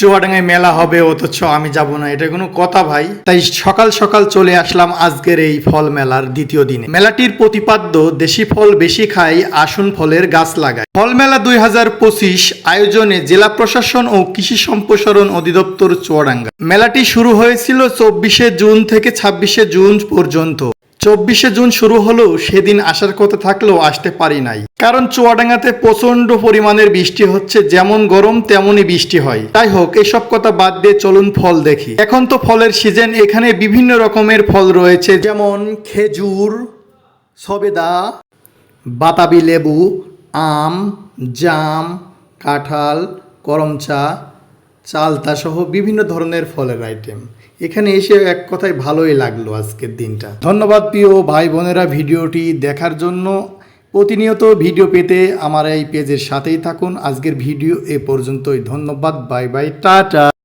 চুয়াডাঙ্গায় মেলা হবে, অথচ আমি যাব না। এটা কোনো কথা ভাই। তাই সকাল সকাল চলে আসলাম আজকের এই ফল মেলার দ্বিতীয় দিনে। মেলাটির প্রতিপাদ্য, দেশি ফল বেশি খাই, আসুন ফলের গাছ লাগায় ফল মেলা দুই হাজার পঁচিশ আয়োজনে জেলা প্রশাসন ও কৃষি সম্প্রসারণ অধিদপ্তর চুয়াডাঙ্গা। মেলাটি শুরু হয়েছিল চব্বিশে জুন থেকে ছাব্বিশে জুন পর্যন্ত। চব্বিশে জুন শুরু হলেও সেদিন আসার কথা থাকলেও আসতে পারি নাই। কারণ চুয়াডাঙ্গাতে প্রচণ্ড পরিমাণের বৃষ্টি হচ্ছে, যেমন গরম তেমনই বৃষ্টি হয়। তাই হোক, এসব কথা বাদ দিয়ে চলুন ফল দেখি। এখন তো ফলের সিজন, এখানে বিভিন্ন রকমের ফল রয়েছে, যেমন খেজুর, সবেদা, বাতাবি লেবু, আম, জাম, কাঁঠাল, করমচা চালতা সহ বিভিন্ন ধরনের ফলের আইটেম এখানে এসে এক কথায় ভালোই লাগল আজকের দিনটা। ধন্যবাদ প্রিয় ভাই বোনেরা ভিডিওটি দেখার জন্য। প্রতিনিয়ত ভিডিও পেতে আমার এই পেজের সাথেই থাকুন। আজকের ভিডিও এ পর্যন্তই। ধন্যবাদ, বাই বাই, টাটা।